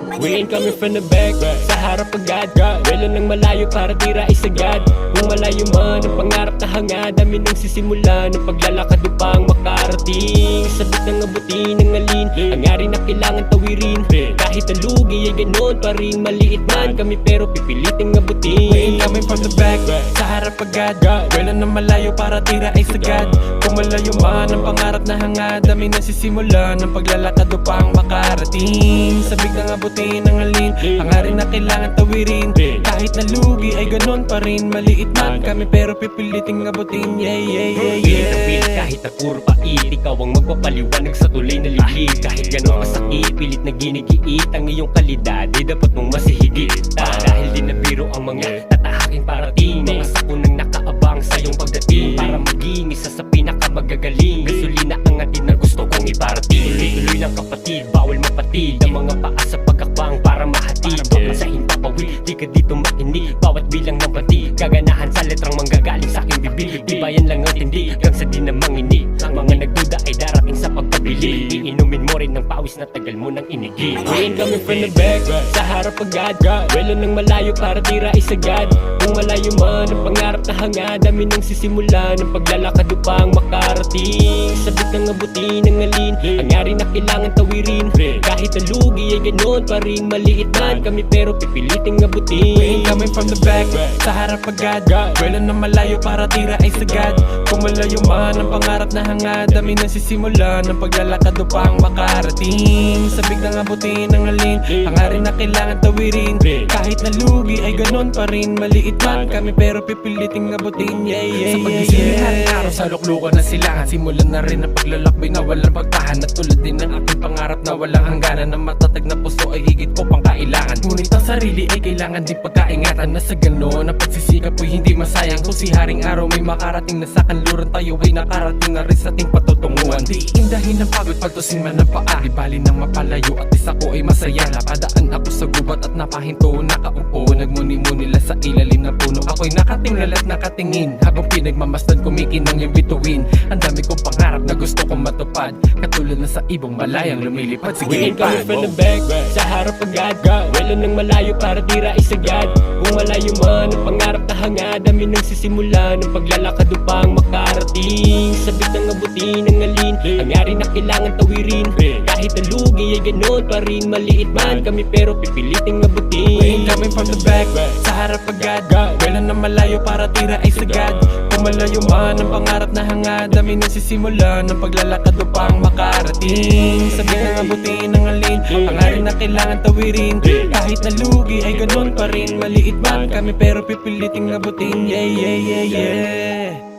Ain't coming from the back. Sa harap agad Wala nang malayo para tira isagad Kung malayo man ang pangarap na hangad Dami nang sisimula ng paglalakad upang makarating. Sabit ng abutin ng alin. Hangarin na kailangan tawirin Kahit ang lugi ay ganon pa rin Maliit man kami pero pipiliting abutin We ain't coming from the back Sa harap agad. Wala na malayo para tira ay sagad. Kung malayo man ang pangarap na hangad Dami na sisimula ng paglalakad upang makarating. Sabik ng abutin ng alin Hangarin na kailangan tawirin. Kahit na lugi ay ganon pa rin Maliit man kami pero pipiliting abutin Yeah, yeah, yeah, yeah kahit na puro pait Ikaw ang magpapaliwanag sa tuloy na lilig Kahit gano'ng kasakit, pilit na ginigiit Ang iyong kalidad ay dapat mong masihigit Ah, Dahil di na biro ang mga tatahaking parating Mga sakunang nakaabang sa iyong pagdating. Para maging isa sa pinakamagagaling. Gasolina ang atin na gusto kong iparating. Tuloy-tuloy ng kapatid, bawal mapatid. Ang mga paa sa pagkakbang para mahatid. Baka sa himpapawid, di ka dito makinig Bawat bilang ng pati, gaganahan sa letrang manggagaling sa aking bibig. Di ba yan lang ang tindi, hanggang sa di na tagal mo nang inigil. Ain't coming from the back, sa harap agad Wala nang malayo para tira isagad Kung malayo man ang pangarap na hangad Dami nang sisimula ng paglalakad upang makarating. Sabit ng abutin ng alin. Hangarin na kailangan tawirin. Kahit ang ay ganon pa rin Maliit man. Kami pero pipiliting abutin We coming from the back Sa harap agad. Wala na malayo para tira ay sagad. Kung malayo man ang pangarap na hangad Dami na sisimula ng paglalakad upang makarating. Sabik ng abutin ng alin Hangarin na kailangan tawirin. Kahit na lugi ay ganon pa rin Maliit man. Kami pero pipiliting abutin Yeah, yeah, Sa pagising yeah. yeah. araw sa luklukan ng silangan Simulan na rin ang paglalakbay na walang pagtahan. At tulad din ng aking pangarap na walang hangganan Na matatag na puso ay higit ko pang kailangan sarili ay kailangan din pagkaingatan. Na sa ganoon ang pagsisikap ay hindi masayang. Kung si Haring Araw may makarating na sa kanluran Tayo ay nakarating na rin sa ating patutunguhan. Di indahin ng pagod paltusin man ang paa. Di bali nang mapalayo at isa ko ay masaya. Napadaan ako sa gubat at napahinto. Nakaupo nagmuni-muni lang sa ilalim ng puno. Ako'y nakatingala at nakatingin. Habang pinagmamasdan kumikinang yung bituin. Ang dami kong pangarap na gusto kong matupad. Katulad na sa ibong malayang lumilipad. Sige pa from the back. Sa harap agad Wala nang malayo para tira isagad Kung malayo man ang pangarap na hangad Dami nang sisimula ng paglalakad upang makarating. Sabit ng abutin ng alin Hangarin na kailangan tawirin. Kahit ang lugi ay ganon pa rin Maliit man kami pero pipiliting abutin coming from the back Sa harap agad. Wala na malayo para tira ay sagad Malayo man ang pangarap na hangad Dami na sisimula ng paglalakad upang makarating. Sabi ng abutin ng alin Hangarin na kailangan tawirin. Kahit na lugi ay ganon pa rin Maliit man kami pero pipiliting abutin Yeah, yeah, yeah, yeah